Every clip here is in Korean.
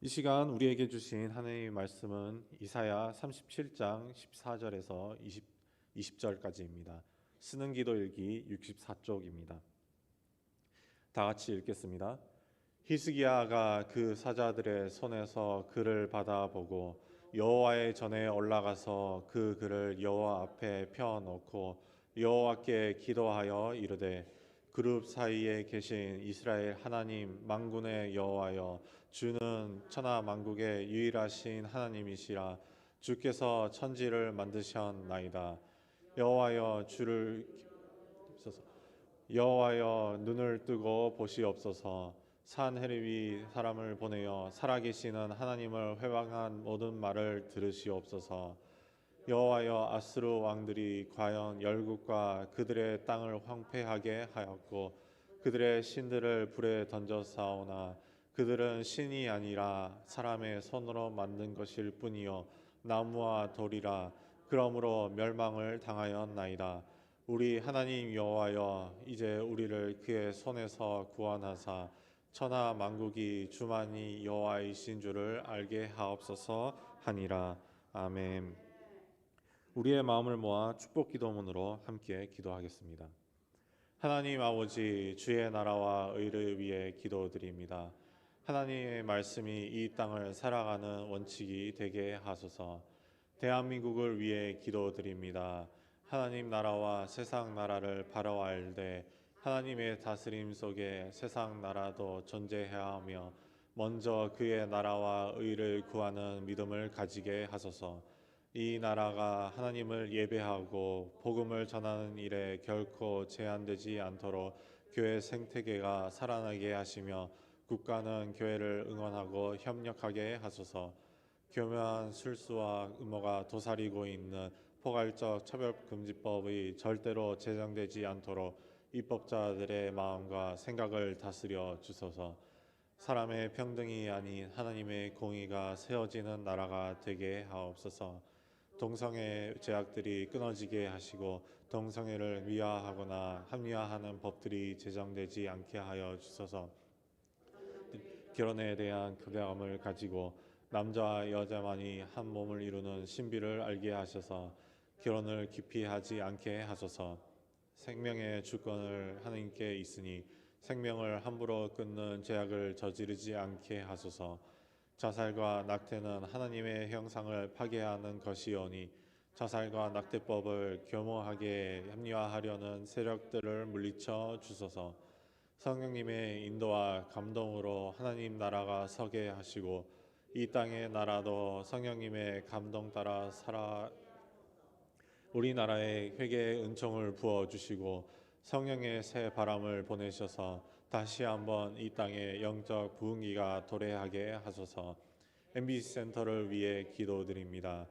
이 시간 우리에게 주신 하나님의 말씀은 이사야 37장 14절에서 20, 20절까지입니다. 쓰는 기도 일기 64쪽입니다. 다 같이 읽겠습니다. 히스기야가 그 사자들의 손에서 글을 받아보고 여호와의 전에 올라가서 그 글을 여호와 앞에 펴 놓고 여호와께 기도하여 이르되 그룹 사이에 계신 이스라엘 하나님 만군의 여호와여 주는 천하 만국의 유일하신 하나님이시라. 주께서 천지를 만드셨나이다. 여호와여 주를 여호와여 눈을 뜨고 보시옵소서. 산 헤르비 사람을 보내어 살아계시는 하나님을 회방한 모든 말을 들으시옵소서. 여호와여 아스루 왕들이 과연 열국과 그들의 땅을 황폐하게 하였고 그들의 신들을 불에 던져 싸우나 그들은 신이 아니라 사람의 손으로 만든 것일 뿐이요 나무와 돌이라 그러므로 멸망을 당하였나이다 우리 하나님 여호와여 이제 우리를 그의 손에서 구원하사 천하 만국이 주만이 여호와이신 줄을 알게 하옵소서 하니라 아멘. 우리의 마음을 모아 축복 기도문으로 함께 기도하겠습니다. 하나님 아버지 주의 나라와 의를 위해 기도드립니다. 하나님의 말씀이 이 땅을 살아가는 원칙이 되게 하소서. 대한민국을 위해 기도드립니다. 하나님 나라와 세상 나라를 바로 알되 하나님의 다스림 속에 세상 나라도 존재해야 하며 먼저 그의 나라와 의를 구하는 믿음을 가지게 하소서. 이 나라가 하나님을 예배하고 복음을 전하는 일에 결코 제한되지 않도록 교회 생태계가 살아나게 하시며 국가는 교회를 응원하고 협력하게 하소서. 교묘한 술수와 음모가 도사리고 있는 포괄적 차별금지법이 절대로 제정되지 않도록 입법자들의 마음과 생각을 다스려 주소서. 사람의 평등이 아닌 하나님의 공의가 세워지는 나라가 되게 하옵소서. 동성애 제약들이 끊어지게 하시고 동성애를 미화하거나 합리화하는 법들이 제정되지 않게 하여 주소서. 결혼에 대한 교감을 가지고 남자와 여자만이 한 몸을 이루는 신비를 알게 하셔서 결혼을 깊이 하지 않게 하소서. 생명의 주권을 하나님께 있으니 생명을 함부로 끊는 죄악을 저지르지 않게 하소서. 자살과 낙태는 하나님의 형상을 파괴하는 것이오니 자살과 낙태법을 교모하게 합리화하려는 세력들을 물리쳐 주소서. 성령님의 인도와 감동으로 하나님 나라가 서게 하시고 이 땅의 나라도 성령님의 감동 따라 살아 우리나라에 회개의 은총을 부어 주시고 성령의 새 바람을 보내셔서 다시 한번 이 땅에 영적 부흥기가 도래하게 하소서. MBC 센터를 위해 기도드립니다.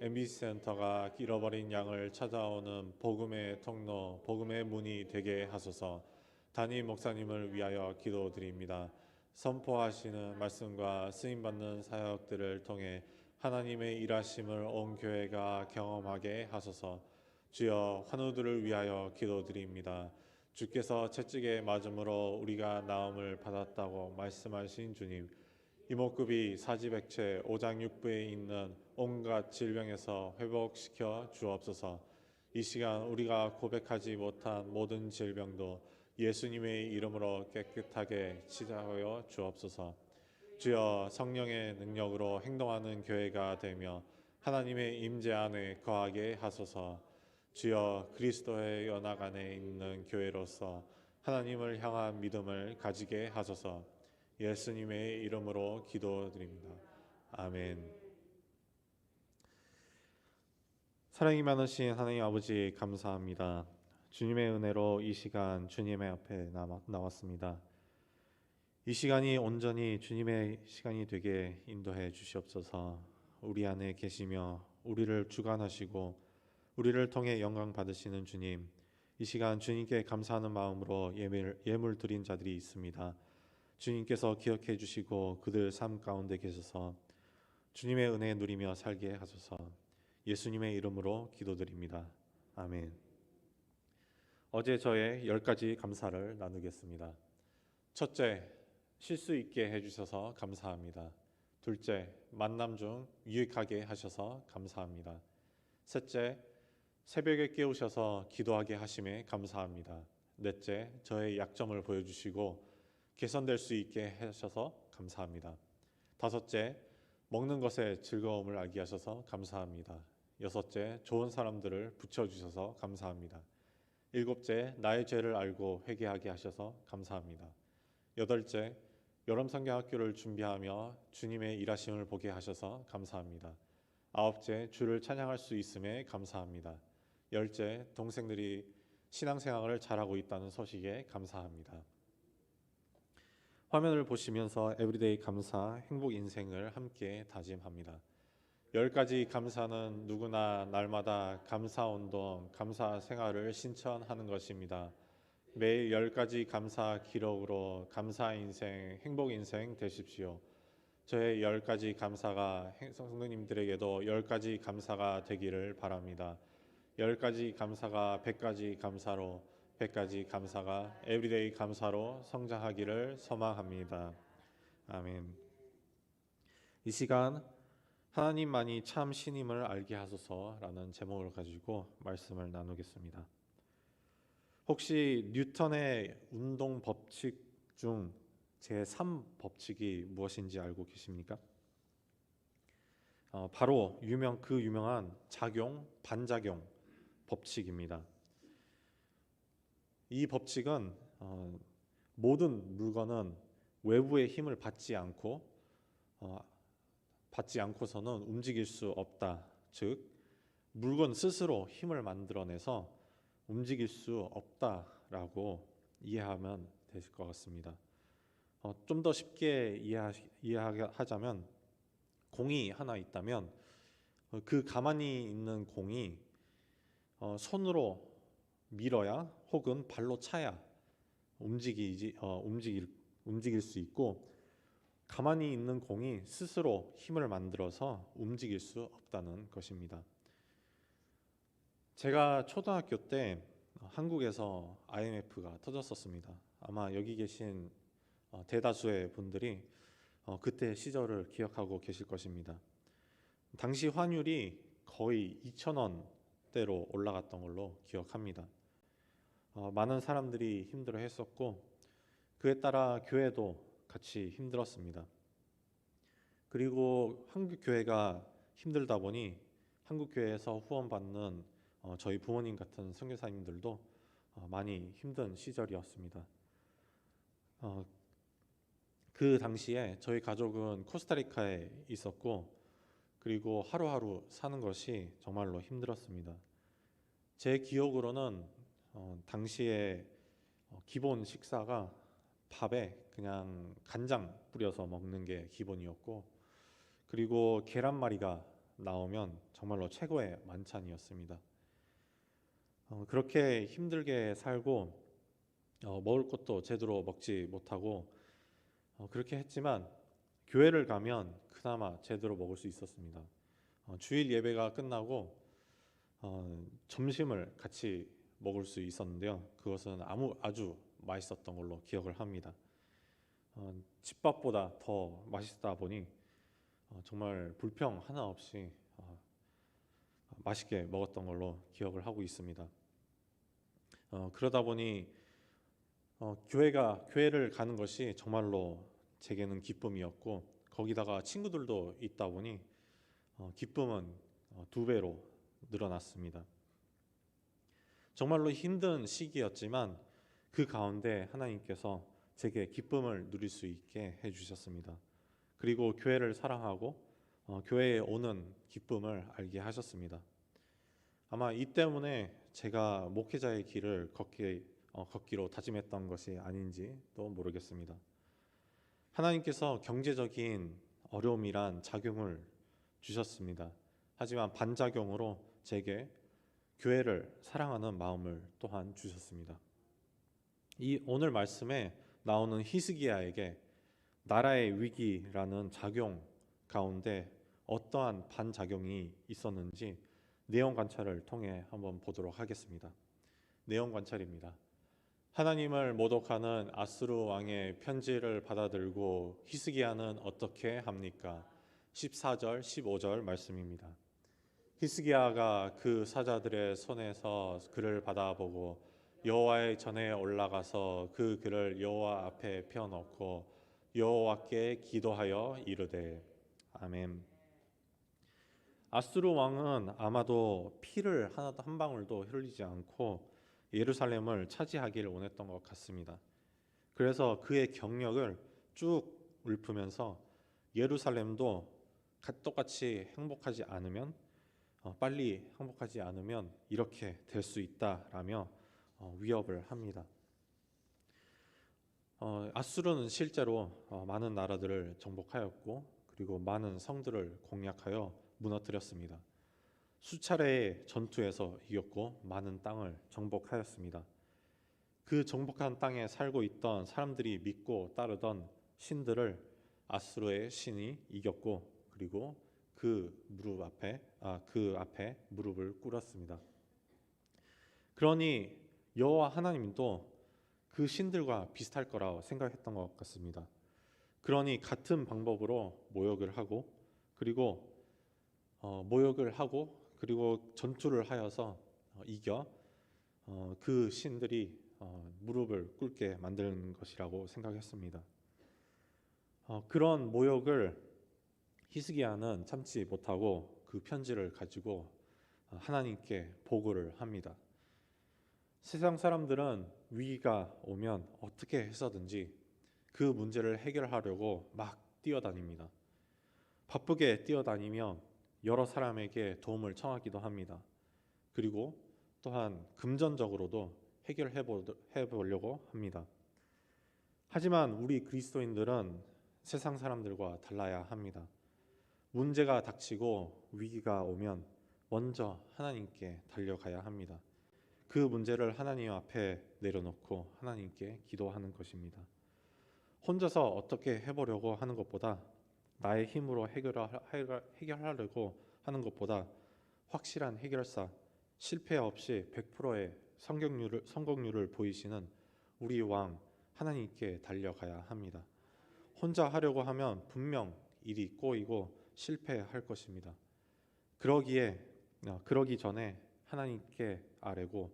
MBC 센터가 잃어버린 양을 찾아오는 복음의 통로, 복음의 문이 되게 하소서. 담임 목사님을 위하여 기도드립니다. 선포하시는 말씀과 쓰임 받는 사역들을 통해 하나님의 일하심을 온 교회가 경험하게 하소서. 주여 환우들을 위하여 기도드립니다. 주께서 채찍에 맞음으로 우리가 나음을 받았다고 말씀하신 주님, 이목구비 사지백체 오장 육부에 있는 온갖 질병에서 회복시켜 주옵소서. 이 시간 우리가 고백하지 못한 모든 질병도 예수님의 이름으로 깨끗하게 치자하여 주옵소서. 주여 성령의 능력으로 행동하는 교회가 되며 하나님의 임재 안에 거하게 하소서. 주여 그리스도의 연합 안에 있는 교회로서 하나님을 향한 믿음을 가지게 하소서. 예수님의 이름으로 기도드립니다. 아멘. 사랑이 많으신 하나님 아버지 감사합니다. 주님의 은혜로 이 시간 주님의 앞에 나왔습니다. 이 시간이 온전히 주님의 시간이 되게 인도해 주시옵소서. 우리 안에 계시며 우리를 주관하시고 우리를 통해 영광 받으시는 주님. 이 시간 주님께 감사하는 마음으로 예물, 예물 드린 자들이 있습니다. 주님께서 기억해 주시고 그들 삶 가운데 계셔서 주님의 은혜 누리며 살게 하소서. 예수님의 이름으로 기도드립니다. 아멘. 어제 저의 열 가지 감사를 나누겠습니다. 첫째, 쉴수 있게 해주셔서 감사합니다. 둘째, 만남 중 유익하게 하셔서 감사합니다. 셋째, 새벽에 깨우셔서 기도하게 하심에 감사합니다. 넷째, 저의 약점을 보여주시고 개선될 수 있게 하셔서 감사합니다. 다섯째, 먹는 것에 즐거움을 알게 하셔서 감사합니다. 여섯째, 좋은 사람들을 붙여주셔서 감사합니다. 일곱째, 나의 죄를 알고 회개하게 하셔서 감사합니다. 여덟째, 여름 성경학교를 준비하며 주님의 일하심을 보게 하셔서 감사합니다. 아홉째, 주를 찬양할 수 있음에 감사합니다. 열째, 동생들이 신앙생활을 잘하고 있다는 소식에 감사합니다. 화면을 보시면서 에브리데이 감사, 행복 인생을 함께 다짐합니다. 열 가지 감사는 누구나 날마다 감사 운동, 감사 생활을 신천하는 것입니다. 매일 열 가지 감사 기록으로 감사 인생, 행복 인생 되십시오. 저의 열 가지 감사가 행- 성도님들에게도 열 가지 감사가 되기를 바랍니다. 열 가지 감사가 백 가지 감사로, 백 가지 감사가 에브리데이 감사로 성장하기를 소망합니다. 아멘. 이 시간 하나님만이 참 신임을 알게 하소서라는 제목을 가지고 말씀을 나누겠습니다. 혹시 뉴턴의 운동 법칙 중 제3 법칙이 무엇인지 알고 계십니까? 어, 바로 유명 그 유명한 작용 반작용 법칙입니다. 이 법칙은 어, 모든 물건은 외부의 힘을 받지 않고 어, 받지 않고서는 움직일 수 없다. 즉 물건 스스로 힘을 만들어내서 움직일 수 없다라고 이해하면 되실 것 같습니다. 어, 좀 더 쉽게 이해하, 이해하자면 공이 하나 있다면 어, 그 가만히 있는 공이 어, 손으로 밀어야 혹은 발로 차야 움직이지 어, 움직일 움직일 수 있고 가만히 있는 공이 스스로 힘을 만들어서 움직일 수 없다는 것입니다. 제가 초등학교 때 한국에서 IMF가 터졌었습니다. 아마 여기 계신 어, 대다수의 분들이 어, 그때 시절을 기억하고 계실 것입니다. 당시 환율이 거의 2,000원대로 올라갔던 걸로 기억합니다. 어, 많은 사람들이 힘들어 했었고 그에 따라 교회도 같이 힘들었습니다. 그리고 한국 교회가 힘들다 보니 한국 교회에서 후원받는 어, 저희 부모님 같은 선교사님들도 어, 많이 힘든 시절이었습니다. 어, 그 당시에 저희 가족은 코스타리카에 있었고 그리고 하루하루 사는 것이 정말로 힘들었습니다. 제 기억으로는 어, 당시에 어, 기본 식사가 밥에 그냥 간장 뿌려서 먹는 게 기본이었고 그리고 계란말이가 나오면 정말로 최고의 만찬이었습니다. 어, 그렇게 힘들게 살고 어, 먹을 것도 제대로 먹지 못하고 어, 그렇게 했지만 교회를 가면 그나마 제대로 먹을 수 있었습니다. 어, 주일 예배가 끝나고 어, 점심을 같이 먹을 수 있었는데요. 그것은 아무 아주 맛있었던 걸로 기억을 합니다. 어, 집밥보다 더 맛있다 보니 어, 정말 불평 하나 없이 어, 맛있게 먹었던 걸로 기억을 하고 있습니다. 어, 그러다 보니 어, 교회가 교회를 가는 것이 정말로 제게는 기쁨이었고 거기다가 친구들도 있다 보니 어, 기쁨은 어, 두 배로 늘어났습니다. 정말로 힘든 시기였지만 그 가운데 하나님께서 제게 기쁨을 누릴 수 있게 해주셨습니다. 그리고 교회를 사랑하고 어, 교회에 오는 기쁨을 알게 하셨습니다. 아마 이 때문에 제가 목회자의 길을 걷기, 어, 걷기로 다짐했던 것이 아닌지도 모르겠습니다. 하나님께서 경제적인 어려움이란 작용을 주셨습니다. 하지만 반작용으로 제게 교회를 사랑하는 마음을 또한 주셨습니다. 이 오늘 말씀에 나오는 히스기야에게 나라의 위기라는 작용 가운데 어떠한 반작용이 하나님을 모독하는 아수르 왕의 편지를 받아들고 히스기야는 어떻게 합니까? 14절, 15절 말씀입니다. 히스기야가 그 사자들의 손에서 글을 받아보고 여호와의 전에 올라가서 그 글을 여호와 앞에 펴놓고 여호와께 기도하여 이르되 아멘. 아수르 왕은 아마도 피를 하나도 한 방울도 흘리지 않고 예루살렘을 차지하기를 원했던 것 같습니다. 그래서 그의 경력을 쭉 읊으면서 예루살렘도 똑같이 행복하지 않으면 어, 빨리 행복하지 않으면 이렇게 될 수 있다라며 어, 위협을 합니다. 어, 아수르는 실제로 많은 나라들을 정복하였고 그리고 많은 성들을 공략하여 무너뜨렸습니다. 수차례의 전투에서 이겼고 많은 땅을 정복하였습니다. 그 정복한 땅에 살고 있던 사람들이 믿고 따르던 신들을 아수르의 신이 이겼고 그리고 그 무릎 앞에 아, 그 앞에 무릎을 꿇었습니다. 그러니 여호와 하나님도 그 신들과 비슷할 거라고 생각했던 것 같습니다. 그러니 같은 방법으로 모욕을 하고 그리고 어, 모욕을 하고 그리고 전투를 하여서 어, 이겨 어, 그 신들이 어, 무릎을 꿇게 만드는 것이라고 생각했습니다. 어, 그런 모욕을 히스기야는 참지 못하고 그 편지를 가지고 어, 하나님께 보고를 합니다. 세상 사람들은 위기가 오면 어떻게 해서든지 그 문제를 해결하려고 막 뛰어다닙니다. 바쁘게 뛰어다니며 여러 사람에게 도움을 청하기도 합니다. 그리고 또한 금전적으로도 해결해 보려고 합니다. 하지만 우리 그리스도인들은 세상 사람들과 달라야 합니다. 문제가 닥치고 위기가 오면 먼저 하나님께 달려가야 합니다. 그 문제를 하나님 앞에 내려놓고 하나님께 기도하는 것입니다. 혼자서 어떻게 해보려고 하는 것보다 나의 힘으로 해결하려고 하는 것보다 확실한 해결사, 실패 없이 100%의 성공률을, 성공률을 보이시는 우리 왕 하나님께 달려가야 합니다. 혼자 하려고 하면 분명 일이 꼬이고 실패할 것입니다. 그러기에 어, 그러기 전에 하나님께 아뢰고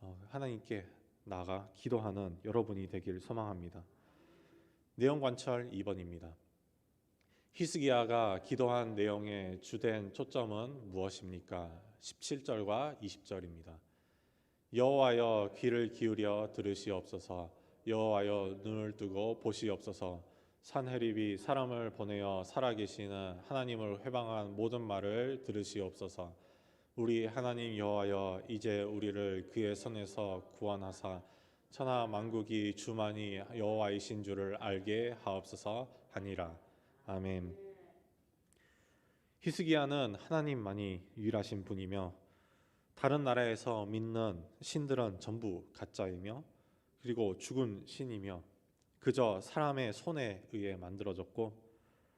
어, 하나님께 나가 기도하는 여러분이 되길 소망합니다. 내용 관철 2번입니다. 히스기야가 기도한 내용의 주된 초점은 무엇입니까? 17절과 20절입니다. 여호와여 귀를 기울여 들으시옵소서 여호와여 눈을 뜨고 보시옵소서 산헤립이 사람을 보내어 살아계시는 하나님을 회방한 모든 말을 들으시옵소서 우리 하나님 여호와여 이제 우리를 그의 손에서 구원하사 천하 만국이 주만이 여호와이신 줄을 알게 하옵소서 하니라 아멘. 히스기야는 하나님만이 유일하신 분이며 다른 나라에서 믿는 신들은 전부 가짜이며 그리고 죽은 신이며 그저 사람의 손에 의해 만들어졌고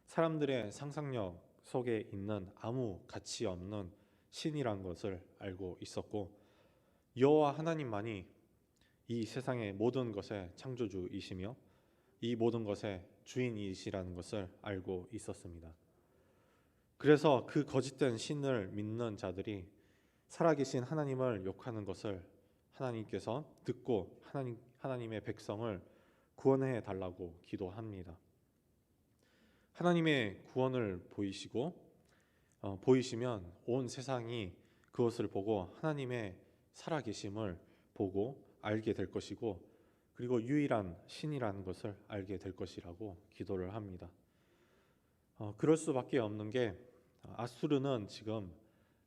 사람들의 상상력 속에 있는 아무 가치 없는 신이란 것을 알고 있었고 여호와 하나님만이 이 세상의 모든 것의 창조주이시며 이 모든 것의 주인이시라는 것을 알고 있었습니다. 그래서 그 거짓된 신을 믿는 자들이 살아계신 하나님을 욕하는 것을 하나님께서 듣고 하나님 하나님의 백성을 구원해 달라고 기도합니다. 하나님의 구원을 보이시고 어, 보이시면 온 세상이 그것을 보고 하나님의 살아계심을 보고 알게 될 것이고 그리고 유일한 신이라는 것을 알게 될 것이라고 기도를 합니다. 어, 그럴 수밖에 없는 게 아수르는 지금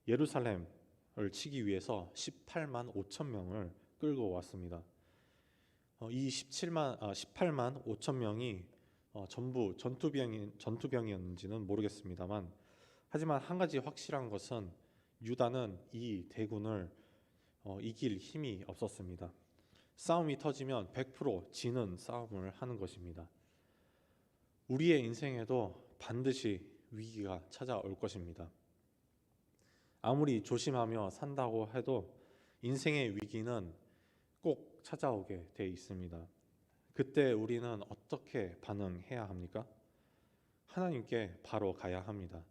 예루살렘을 치기 위해서 18만 5천 명을 끌고 왔습니다. 어, 이 17만 아, 18만 5천 명이 어, 전부 전투병이 전투병이었는지는 모르겠습니다만 하지만 한 가지 확실한 것은 유다는 이 대군을 어, 이길 힘이 없었습니다. 싸움이 터지면 100% 지는 싸움을 하는 것입니다. 우리의 인생에도 반드시 위기가 찾아올 것입니다. 아무리 조심하며 산다고 해도 인생의 위기는 꼭 찾아오게 돼 있습니다. 그때 우리는 어떻게 반응해야 합니까? 하나님께 바로 가야 합니다.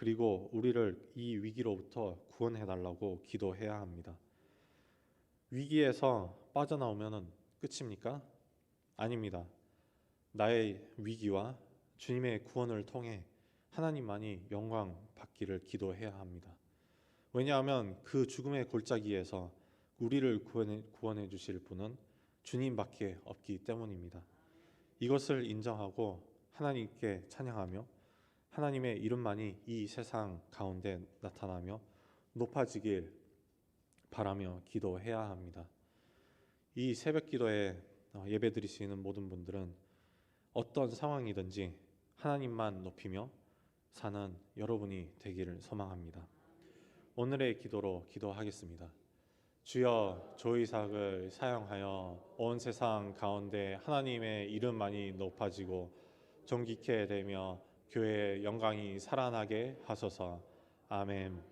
그리고 우리를 이 위기로부터 구원해 달라고 기도해야 합니다. 위기에서 빠져나오면은 끝입니까? 아닙니다. 나의 위기와 주님의 구원을 통해 하나님만이 영광 받기를 기도해야 합니다. 왜냐하면 그 죽음의 골짜기에서 우리를 구원해, 구원해 주실 분은 주님밖에 없기 때문입니다. 이것을 인정하고 하나님께 찬양하며 하나님의 이름만이 이 세상 가운데 나타나며 높아지길 바라며 기도해야 합니다. 이 새벽 기도에 어, 예배 드리시는 모든 분들은 어떤 상황이든지 하나님만 높이며 사는 여러분이 되기를 소망합니다. 오늘의 기도로 기도하겠습니다. 주여 조이삭을 사용하여 온 세상 가운데 하나님의 이름만이 높아지고 존귀케 되며 교회의 영광이 살아나게 하소서. 아멘.